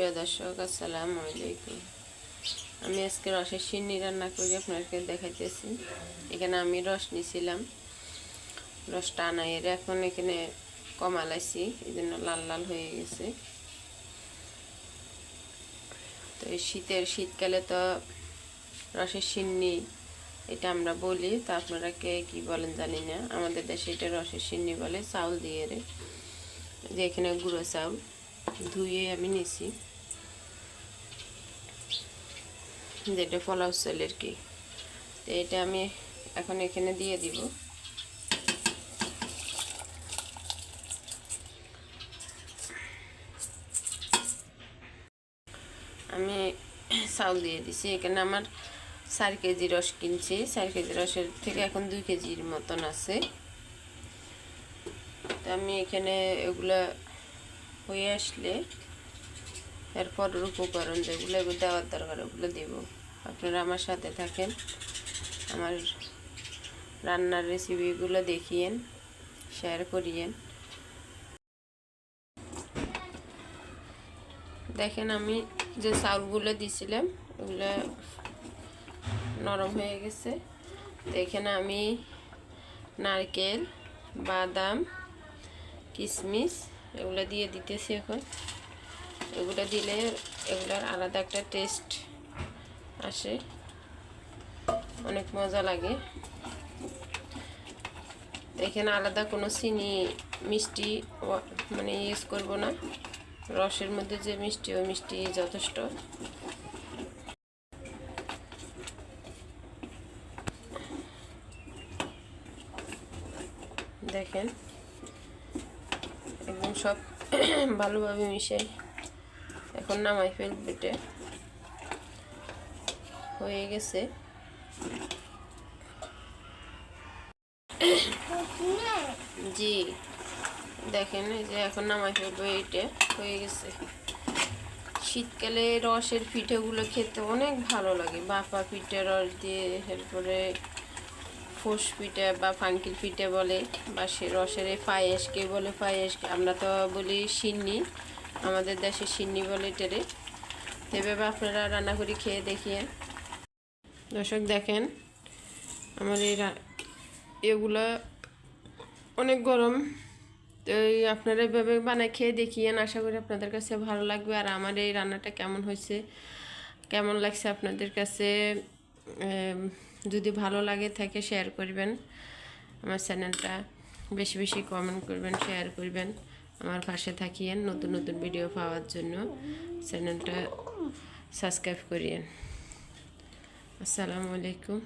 প্রিয় দর্শক, আসসালামু আলাইকুম। আমি আজকে রসের সিন্নি রান্না করে আপনাকে দেখাইতেছি। এখানে আমি রস নিছিলাম। রসটা আনাইয়ের এখন এখানে কমালাইছি, এই জন্য লাল লাল হয়ে গেছে। তো শীতের, শীতকালে তো রসের সিন্নি এটা আমরা বলি। তা আপনারা কে কী বলেন জানি না। আমাদের দেশে এটা রসের সিন্নি বলে, চাউল দিয়ে রে। যে এখানে গুঁড়ো চাউল ধুয়ে আমি নিছি। যেটা ফলাও চালের কি। তো এটা আমি এখন এখানে দিয়ে দিব। আমি চাউল দিয়ে দিছি। এখানে আমার চার কেজি রস কিনছি। চার কেজি রসের থেকে এখন দুই কেজির মতন আছে। তো আমি এখানে এগুলা হয়ে আসলে এরপর উপকরণ যেগুলো দেওয়ার দরকার, ওগুলো দেব। আপনারা আমার সাথে থাকেন, আমার রান্নার রেসিপিগুলো দেখিয়েন শেয়ার করিয়েন। দেখেন আমি যে চাউলগুলো দিছিলাম, ওগুলো নরম হয়ে গেছে। তো এখানে আমি নারকেল, বাদাম কিশমিশ এগুলো দিয়ে দিতেছি এখন। এগুলো দিলে এগুলোর আলাদা একটা টেস্ট আসে। অনেক মজা লাগে। এখানে আলাদা কোনো চিনি, মিষ্টি মানে ইউজ করব না। রসের মধ্যে যে মিষ্টি ও মিষ্টি যথেষ্ট। দেখেন, একদম সব ভালোভাবে মিশে। এখন নামাই ফেলবে এটা হয়ে গেছে। জি, দেখেন এই যে এখন নামাই ফেলব এইটা, হয়ে গেছে। শীতকালে রসের পিঠেগুলো খেতে অনেক ভালো লাগে। বাপা পিঠে, রস দিয়ে এরপরে ফোস পিঠে বা ফাঙ্কিল পিঠে বলে, বা সে রসের এই পায়েস কে বলে পায়েস আমরা তো বলি সিন্নি আমাদের দেশে সিন্নি বলে টেরে। এভাবে আপনারা রান্না করে খেয়ে দেখিয়ে। দর্শক দেখেন, আমার এই এগুলো অনেক গরম। তো এই আপনারা এভাবে বানায় খেয়ে দেখিয়েন, আশা করি আপনাদের কাছে ভালো লাগবে। আর আমার এই রান্নাটা কেমন হয়েছে, কেমন লাগছে আপনাদের কাছে যদি ভালো লাগে থাকে শেয়ার করবেন। আমার চ্যানেলটা বেশি বেশি কমেন্ট করবেন শেয়ার করবেন। আমার পাশে থাকিয়েন নতুন নতুন ভিডিও পাওয়ার জন্য। চ্যানেলটা সাবস্ক্রাইব করিয়েন। আসসালামু আলাইকুম।